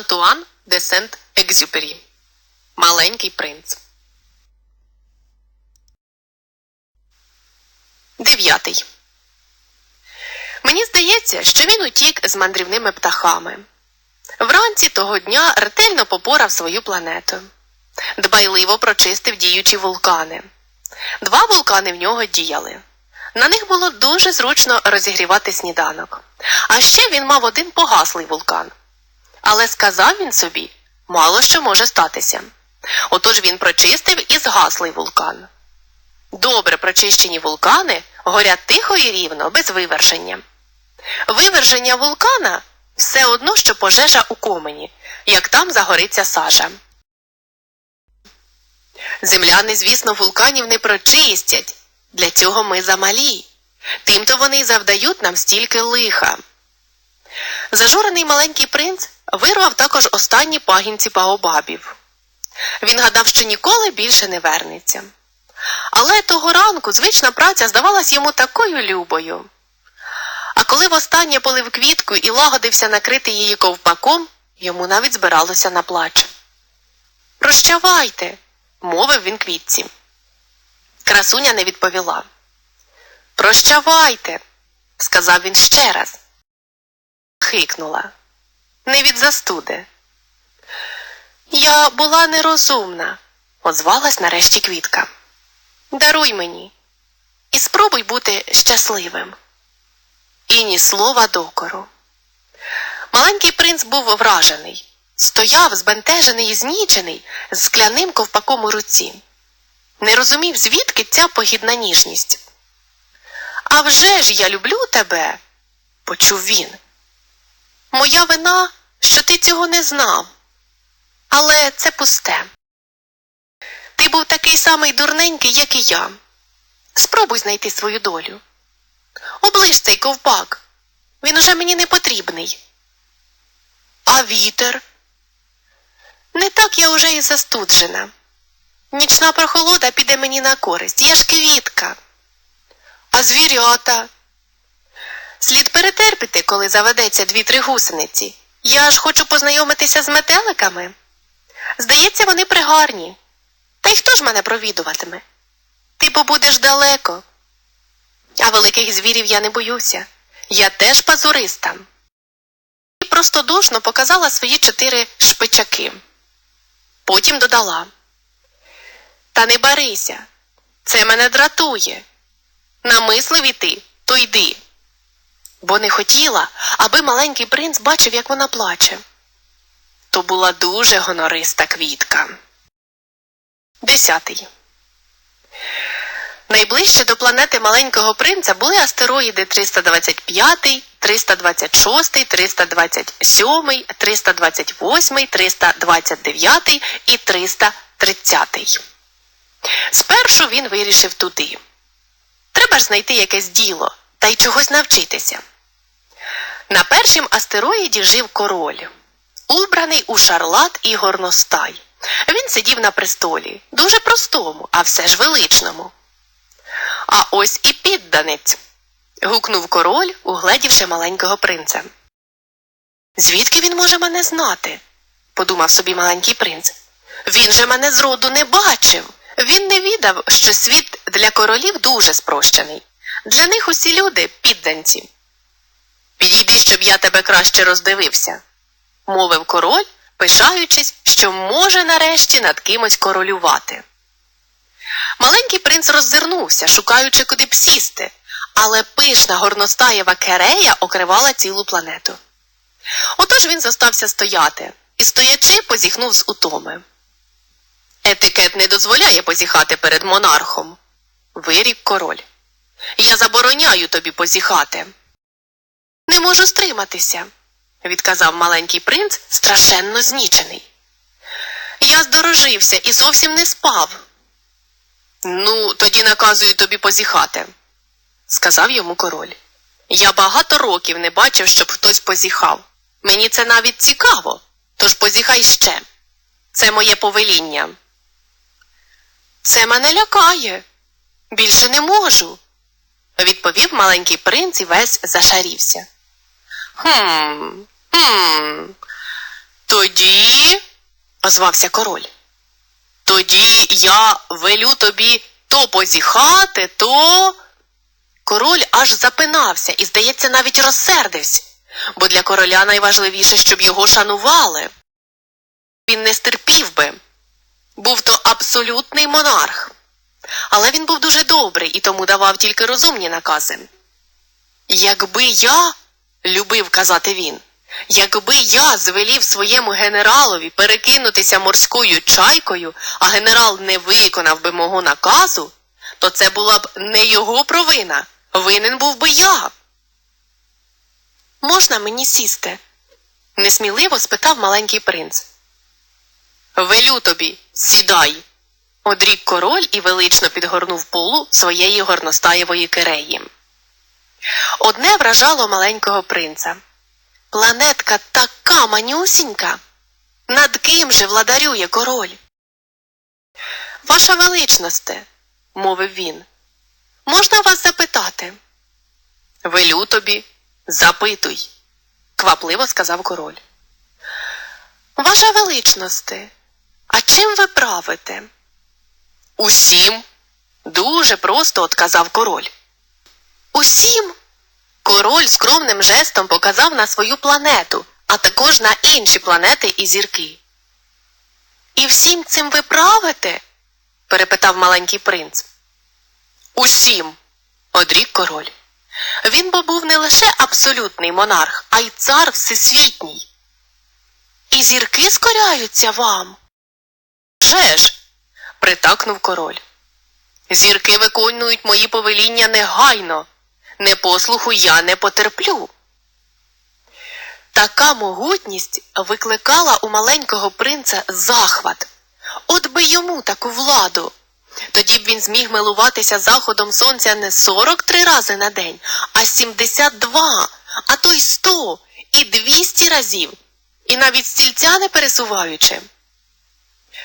Антуан де Сент Екзюпері. Маленький принц. Дев'ятий. Мені здається, що він утік з мандрівними птахами. Вранці того дня ретельно попорав свою планету. Дбайливо прочистив діючі вулкани. Два вулкани в нього діяли. На них було дуже зручно розігрівати сніданок. А ще він мав один погаслий вулкан. Але сказав він собі, мало що може статися. Отож він прочистив і згаслий вулкан. Добре прочищені вулкани горять тихо і рівно, без виверження. Виверження вулкана все одно, що пожежа у комені, як там загориться сажа. Земляни, звісно, вулканів не прочистять. Для цього ми замалі. Тимто вони й завдають нам стільки лиха. Зажурений маленький принц вирвав також останні пагінці паобабів. Він гадав, що ніколи більше не вернеться. Але того ранку звична праця здавалась йому такою любою. А коли востаннє полив квітку і лагодився накрити її ковпаком, йому навіть збиралося на плач. Прощавайте, мовив він квітці. Красуня не відповіла. Прощавайте, сказав він ще раз. Хикнула. Не від застуди. Я була нерозумна, озвалась нарешті квітка. Даруй мені і спробуй бути щасливим. І ні слова докору. Маленький принц був вражений, стояв, збентежений і знічений, з скляним ковпаком у руці. Не розумів, звідки ця погідна ніжність. А вже ж я люблю тебе, почув він. Моя вина, що ти цього не знав. Але це пусте. Ти був такий самий дурненький, як і я. Спробуй знайти свою долю. Оближ цей ковпак. Він уже мені не потрібний. А вітер? Не так я уже і застуджена. Нічна прохолода піде мені на користь. Я ж квітка. А звірята? Слід перетерпіти, коли заведеться дві-три гусениці. Я ж хочу познайомитися з метеликами. Здається, вони пригарні. Та й хто ж мене провідуватиме? Ти побудеш далеко. А великих звірів я не боюся. Я теж пазуриста. І простодушно показала свої чотири шпичаки. Потім додала. Та не барися. Це мене дратує. Намислив іти, то йди. Бо не хотіла, аби маленький принц бачив, як вона плаче. То була дуже гонориста квітка. Десятий. Найближче до планети маленького принца були астероїди 325, 326, 327, 328, 329 і 330. Спершу він вирішив туди. Треба ж знайти якесь діло та й чогось навчитися. На першім астероїді жив король, убраний у шарлат і горностай. Він сидів на престолі, дуже простому, а все ж величному. А ось і підданець. гукнув король, угледівши маленького принца. Звідки він може мене знати? подумав собі маленький принц. Він же мене зроду не бачив. Він не відав, що світ для королів дуже спрощений. Для них усі люди підданці. Підійди, щоб я тебе краще роздивився, мовив король, пишаючись, що може нарешті над кимось королювати. Маленький принц роззирнувся, шукаючи, куди б сісти, але пишна горностаєва керея окривала цілу планету. Отож він зостався стояти і, стоячи, позіхнув з утоми. Етикет не дозволяє позіхати перед монархом, вирік король. Я забороняю тобі позіхати. Не можу стриматися, відказав маленький принц, страшенно знічений. Я здорожився і зовсім не спав. Ну, тоді наказую тобі позіхати, сказав йому король. Я багато років не бачив, щоб хтось позіхав. Мені це навіть цікаво, тож позіхай ще. Це моє повеління. Це мене лякає. Більше не можу, відповів маленький принц і весь зашарівся. Хм, хм, Тоді, озвався король. Тоді я велю тобі то позіхати, то. Король аж запинався і, здається, навіть розсердився, бо для короля найважливіше, щоб його шанували. Він не стерпів би. Був то абсолютний монарх. Але він був дуже добрий і тому давав тільки розумні накази. Якби я, любив казати він, якби я звелів своєму генералові перекинутися морською чайкою, а генерал не виконав би мого наказу, то це була б не його провина. Винен був би я. Можна мені сісти? несміливо спитав маленький принц. Велю тобі, сідай. Одрік король і велично підгорнув полу своєї горностаєвої киреї. Одне вражало маленького принца. Планетка така манюсінька. Над ким же владарює король? Ваша величносте, мовив він, можна вас запитати? Велю тобі, запитуй, квапливо сказав король. Ваша величносте, а чим ви правите? Усім, дуже просто отказав король. Усім? Король скромним жестом показав на свою планету, а також на інші планети і зірки. І всім цим ви правите? перепитав маленький принц. Усім, одрік король. Він бо був не лише абсолютний монарх, а й цар всесвітній. І зірки скоряються вам. Же ж, притакнув король. Зірки виконують мої повеління негайно. Непослуху я не потерплю. Така могутність викликала у маленького принца захват. От би йому таку владу. Тоді б він зміг милуватися заходом сонця не 43 рази на день, а 72, а то й 100 і 200 разів, і навіть стільця не пересуваючи.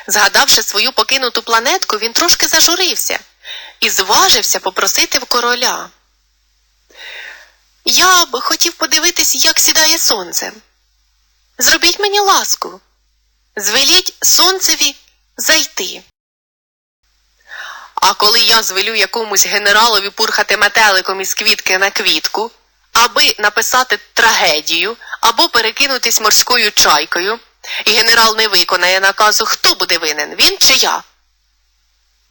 Згадавши свою покинуту планетку, він трошки зажурився і зважився попросити в короля. Я б хотів подивитись, як сідає сонце. Зробіть мені ласку, звеліть сонцеві зайти. А коли я звелю якомусь генералові пурхати метеликом із квітки на квітку, аби написати трагедію або перекинутись морською чайкою, і генерал не виконає наказу, хто буде винен, він чи я?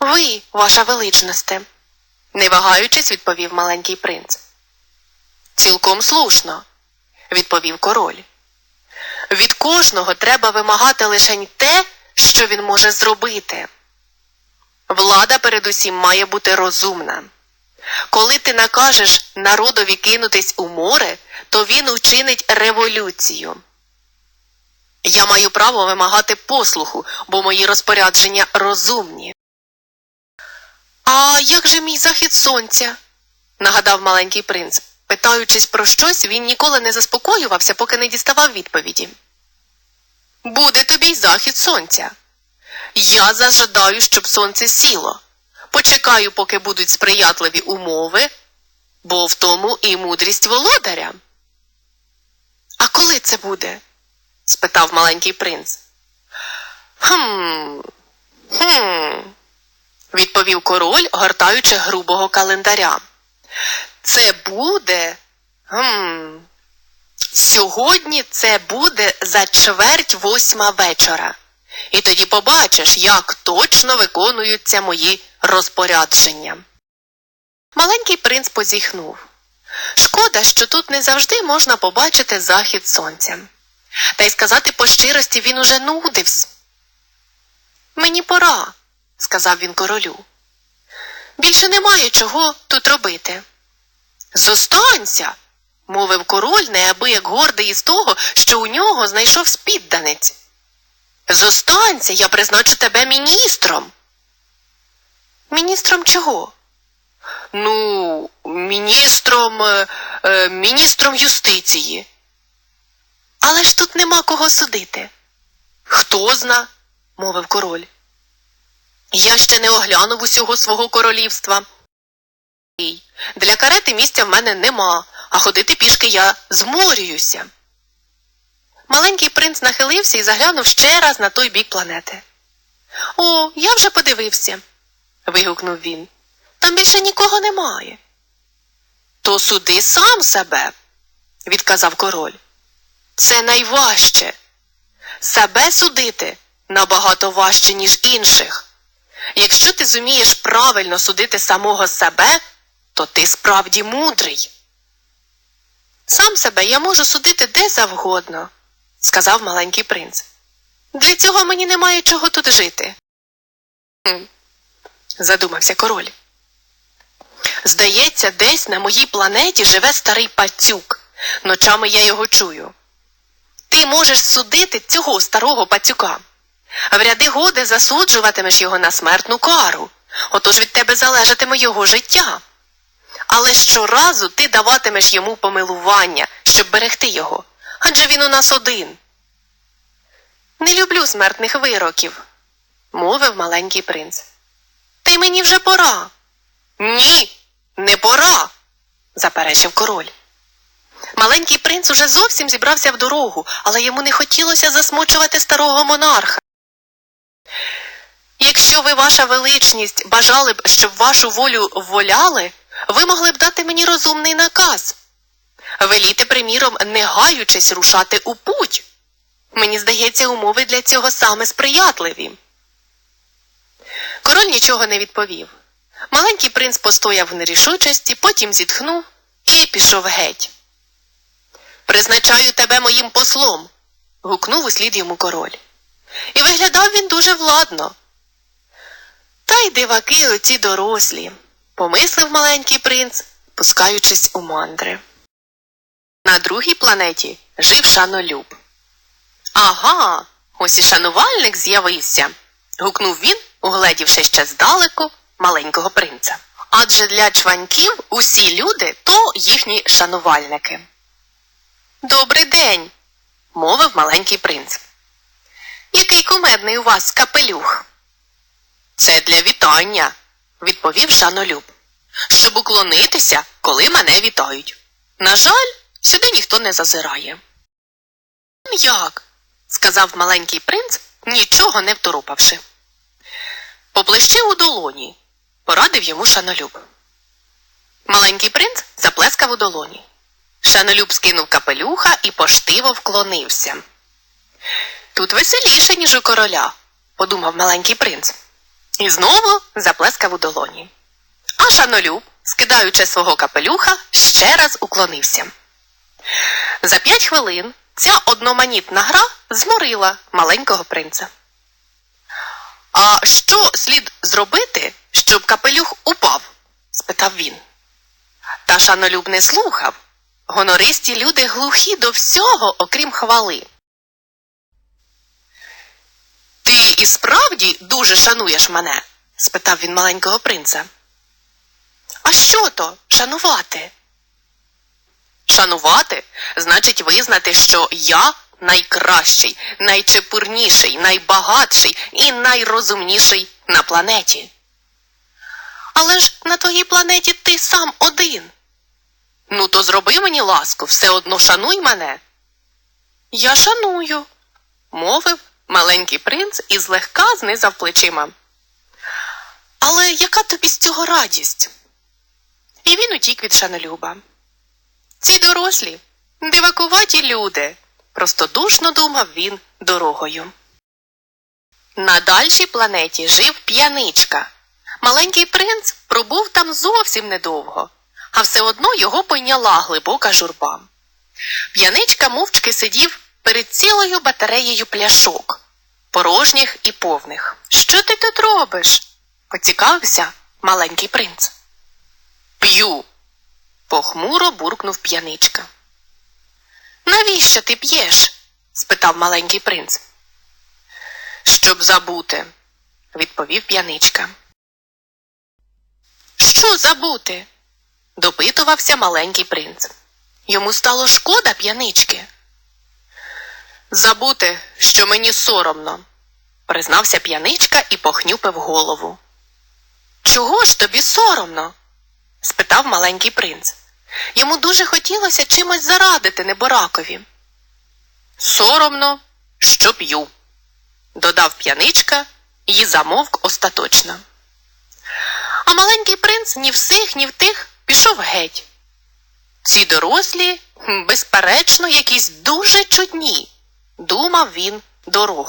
Ви, ваша величносте, не вагаючись, відповів маленький принц. Цілком слушно, відповів король. Від кожного треба вимагати лише те, що він може зробити. Влада передусім має бути розумна. Коли ти накажеш народові кинутись у море, то він учинить революцію. Я маю право вимагати послуху, бо мої розпорядження розумні. А як же мій захід сонця? нагадав маленький принц. Питаючись про щось, він ніколи не заспокоювався, поки не діставав відповіді. Буде тобі й захід сонця. Я зажадаю, щоб сонце сіло. Почекаю, поки будуть сприятливі умови, бо в тому і мудрість володаря. А коли це буде? спитав маленький принц. Хм. Хм. відповів король, гортаючи грубого календаря. Це буде. Гм. Сьогодні це буде за чверть восьма вечора. І тоді побачиш, як точно виконуються мої розпорядження. Маленький принц позіхнув. Шкода, що тут не завжди можна побачити захід сонця. Та й сказати по щирості він уже нудився. Мені пора, сказав він королю. Більше немає чого тут робити. Зостанься, мовив король, неабияк гордий із того, що у нього знайшов спідданець. Зостанься, я призначу тебе міністром. Міністром чого? Ну, міністром, е, е, міністром юстиції. Але ж тут нема кого судити. Хто зна, мовив король. Я ще не оглянув усього свого королівства. Для карети місця в мене нема, а ходити пішки я зморююся. Маленький принц нахилився і заглянув ще раз на той бік планети. О, я вже подивився. вигукнув він. Там більше нікого немає. То суди сам себе, відказав король. Це найважче. Себе судити набагато важче, ніж інших. Якщо ти зумієш правильно судити самого себе, то ти справді мудрий. Сам себе я можу судити де завгодно, сказав маленький принц. Для цього мені немає чого тут жити. Хм, задумався король. Здається, десь на моїй планеті живе старий пацюк. Ночами я його чую. Ти можеш судити цього старого пацюка. В ряди годи засуджуватимеш його на смертну кару. Отож від тебе залежатиме його життя. Але щоразу ти даватимеш йому помилування, щоб берегти його, адже він у нас один. Не люблю смертних вироків, мовив маленький принц. Та й мені вже пора. Ні, не пора, заперечив король. Маленький принц уже зовсім зібрався в дорогу, але йому не хотілося засмучувати старого монарха. Якщо ви, ваша величність, бажали б, щоб вашу волю воляли, ви могли б дати мені розумний наказ. Веліти, приміром, не гаючись рушати у путь. Мені здається, умови для цього саме сприятливі. Король нічого не відповів. Маленький принц постояв в нерішучості, потім зітхнув і пішов геть. Призначаю тебе моїм послом. гукнув услід йому король. І виглядав він дуже владно. Та й диваки оці дорослі, помислив маленький принц, пускаючись у мандри. На другій планеті жив шанолюб. Ага, ось і шанувальник з'явився. гукнув він, угледівши ще здалеку маленького принца. Адже для чваньків усі люди то їхні шанувальники. Добрий день, мовив маленький принц. Який кумедний у вас капелюх? Це для вітання, відповів шанолюб, щоб уклонитися, коли мене вітають. На жаль, сюди ніхто не зазирає. Як? сказав маленький принц, нічого не второпавши. Поплещи у долоні, порадив йому шанолюб. Маленький принц заплескав у долоні. Шанолюб скинув капелюха і поштиво вклонився. Тут веселіше, ніж у короля, подумав маленький принц. І знову заплескав у долоні. А шанолюб, скидаючи свого капелюха, ще раз уклонився. За п'ять хвилин ця одноманітна гра зморила маленького принца. А що слід зробити, щоб капелюх упав? спитав він. Та шанолюб не слухав. Гонористі люди глухі до всього, окрім хвали. І справді дуже шануєш мене? спитав він маленького принца. А що то шанувати? Шанувати значить визнати, що я найкращий, найчепурніший, найбагатший і найрозумніший на планеті. Але ж на твоїй планеті ти сам один. Ну, то зроби мені ласку, все одно шануй мене. Я шаную, мовив маленький принц і злегка знизав плечима. Але яка тобі з цього радість? І він утік від шанолюба. Ці дорослі, дивакуваті люди, простодушно думав він дорогою. На дальшій планеті жив п'яничка. Маленький принц пробув там зовсім недовго, а все одно його пойняла глибока журба. П'яничка мовчки сидів перед цілою батареєю пляшок, порожніх і повних. Що ти тут робиш? поцікавився маленький принц. П'ю, похмуро буркнув п'яничка. Навіщо ти п'єш? спитав маленький принц. Щоб забути, відповів п'яничка. Що забути? допитувався маленький принц. Йому стало шкода п'янички. Забути, що мені соромно, признався п'яничка і похнюпив голову. Чого ж тобі соромно? спитав маленький принц. Йому дуже хотілося чимось зарадити неборакові. Соромно, що п'ю, додав п'яничка і замовк остаточно. А маленький принц ні в сих, ні в тих пішов геть. Ці дорослі, безперечно, якісь дуже чудні, думав він дорогу.